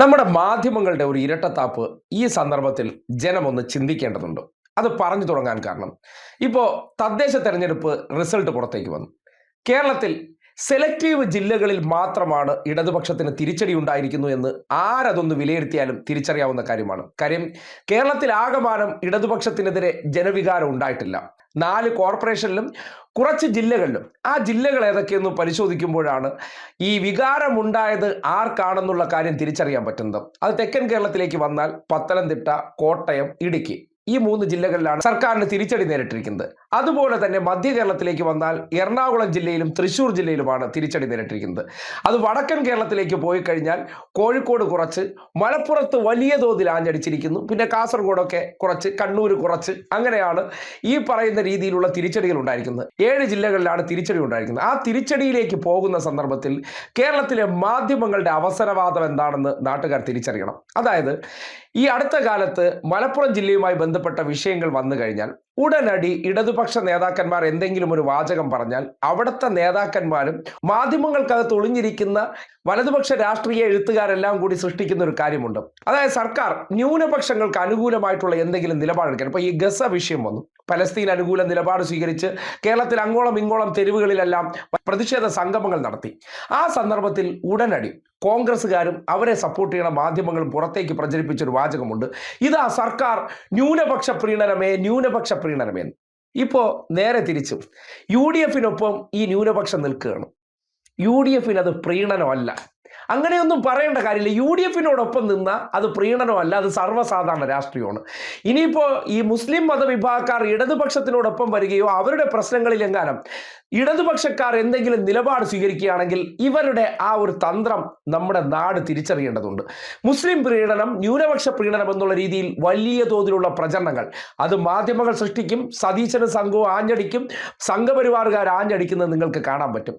നമ്മുടെ മാധ്യമങ്ങളുടെ ഒരു ഇരട്ടത്താപ്പ് ഈ സന്ദർഭത്തിൽ ജനമൊന്ന് ചിന്തിക്കേണ്ടതുണ്ട്. അത് പറഞ്ഞു തുടങ്ങാൻ കാരണം. ഇപ്പോൾ തദ്ദേശ തെരഞ്ഞെടുപ്പ് റിസൾട്ട് പുറത്തേക്ക് വന്നു. കേരളത്തിൽ സെലക്റ്റീവ് ജില്ലകളിൽ മാത്രമാണ് ഇടതുപക്ഷത്തിന് തിരിച്ചടി ഉണ്ടായിരിക്കുന്നു എന്ന് ആരതൊന്ന് വിലയിരുത്തിയാലും തിരിച്ചറിയാവുന്ന കാര്യമാണ്. കാര്യം കേരളത്തിൽ ആകമാനം ഇടതുപക്ഷത്തിനെതിരെ ജനവികാരം ഉണ്ടായിട്ടില്ല. നാല് കോർപ്പറേഷനിലും കുറച്ച് ജില്ലകളിലും. ആ ജില്ലകൾ ഏതൊക്കെയെന്ന് പരിശോധിക്കുമ്പോഴാണ് ഈ വികാരമുണ്ടായത് ആർക്കാണെന്നുള്ള കാര്യം തിരിച്ചറിയാൻ പറ്റുന്നത്. അത് തെക്കൻ കേരളത്തിലേക്ക് വന്നാൽ പത്തനംതിട്ട കോട്ടയം ഇടുക്കി. ഈ മൂന്ന് ജില്ലകളിലാണ് സർക്കാരിന് തിരിച്ചടി നേരിട്ടിരിക്കുന്നത്. അതുപോലെ തന്നെ മധ്യ കേരളത്തിലേക്ക് വന്നാൽ എറണാകുളം ജില്ലയിലും തൃശ്ശൂർ ജില്ലയിലുമാണ് തിരിച്ചടി നേരിട്ടിരിക്കുന്നത്. അത് വടക്കൻ കേരളത്തിലേക്ക് പോയി കഴിഞ്ഞാൽ കോഴിക്കോട് കുറച്ച് മലപ്പുറത്ത് വലിയ തോതിൽ ആഞ്ഞടിച്ചിരിക്കുന്നു. പിന്നെ കാസർഗോഡൊക്കെ കുറച്ച് കണ്ണൂർ കുറച്ച് അങ്ങനെയാണ് ഈ പറയുന്ന രീതിയിലുള്ള തിരിച്ചടികൾ ഉണ്ടായിരിക്കുന്നത്. ഏഴ് ജില്ലകളിലാണ് തിരിച്ചടി ഉണ്ടായിരിക്കുന്നത്. ആ തിരിച്ചടിയിലേക്ക് പോകുന്ന സന്ദർഭത്തിൽ കേരളത്തിലെ മാധ്യമങ്ങളുടെ അവസരവാദം എന്താണെന്ന് നാട്ടുകാർ തിരിച്ചറിയണം. അതായത് ഈ അടുത്ത കാലത്ത് മലപ്പുറം ജില്ലയുമായി ബന്ധപ്പെട്ട വിഷയങ്ങൾ വന്നു കഴിഞ്ഞാൽ ഉടനടി ഇടതുപക്ഷ നേതാക്കന്മാർ എന്തെങ്കിലും ഒരു വാചകം പറഞ്ഞാൽ അവിടുത്തെ നേതാക്കന്മാരും മാധ്യമങ്ങൾക്കകത്ത് ഒളിഞ്ഞിരിക്കുന്ന വലതുപക്ഷ രാഷ്ട്രീയ എഴുത്തുകാരെല്ലാം കൂടി സൃഷ്ടിക്കുന്ന ഒരു കാര്യമുണ്ട്. അതായത് സർക്കാർ ന്യൂനപക്ഷങ്ങൾക്ക് അനുകൂലമായിട്ടുള്ള എന്തെങ്കിലും നിലപാടെടുക്കാൻ. ഇപ്പോൾ ഈ ഗസ വിഷയം വന്നു. പലസ്തീൻ അനുകൂല നിലപാട് സ്വീകരിച്ച് കേരളത്തിൽ അങ്ങോളം ഇങ്ങോളം തെരുവുകളിലെല്ലാം പ്രതിഷേധ സംഗമങ്ങൾ നടത്തി. ആ സന്ദർഭത്തിൽ ഉടനടി കോൺഗ്രസ്സുകാരും അവരെ സപ്പോർട്ട് ചെയ്യണ മാധ്യമങ്ങളും പുറത്തേക്ക് പ്രചരിപ്പിച്ചൊരു വാചകമുണ്ട്. ഇതാ സർക്കാർ ന്യൂനപക്ഷ പ്രീണനമേ ന്യൂനപക്ഷ പ്രീണനമേ എന്ന്. ഇപ്പോൾ നേരെ തിരിച്ചു യു ഡി എഫിനൊപ്പം ഈ ന്യൂനപക്ഷം നിൽക്കുകയാണ് യു ഡി എഫിന് അത് പ്രീണനമല്ല അങ്ങനെയൊന്നും പറയേണ്ട കാര്യമില്ല. യു ഡി എഫിനോടൊപ്പം നിന്ന അത് പ്രീണനമല്ല അത് സർവസാധാരണ രാഷ്ട്രീയമാണ്. ഇനിയിപ്പോൾ ഈ മുസ്ലിം മതവിഭാഗക്കാർ ഇടതുപക്ഷത്തിനോടൊപ്പം വരികയോ അവരുടെ പ്രശ്നങ്ങളിൽ എങ്ങാനും ഇടതുപക്ഷക്കാർ എന്തെങ്കിലും നിലപാട് സ്വീകരിക്കുകയാണെങ്കിൽ ഇവരുടെ ആ ഒരു തന്ത്രം നമ്മുടെ നാട് തിരിച്ചറിയേണ്ടതുണ്ട്. മുസ്ലിം പ്രീണനം ന്യൂനപക്ഷ പ്രീണനം എന്നുള്ള രീതിയിൽ വലിയ തോതിലുള്ള പ്രചരണങ്ങൾ. അത് മാധ്യമങ്ങൾ സൃഷ്ടിക്കും സതീശന സംഘവും ആഞ്ഞടിക്കും സംഘപരിവാറുകാർ ആഞ്ഞടിക്കുന്നത് നിങ്ങൾക്ക് കാണാൻ പറ്റും.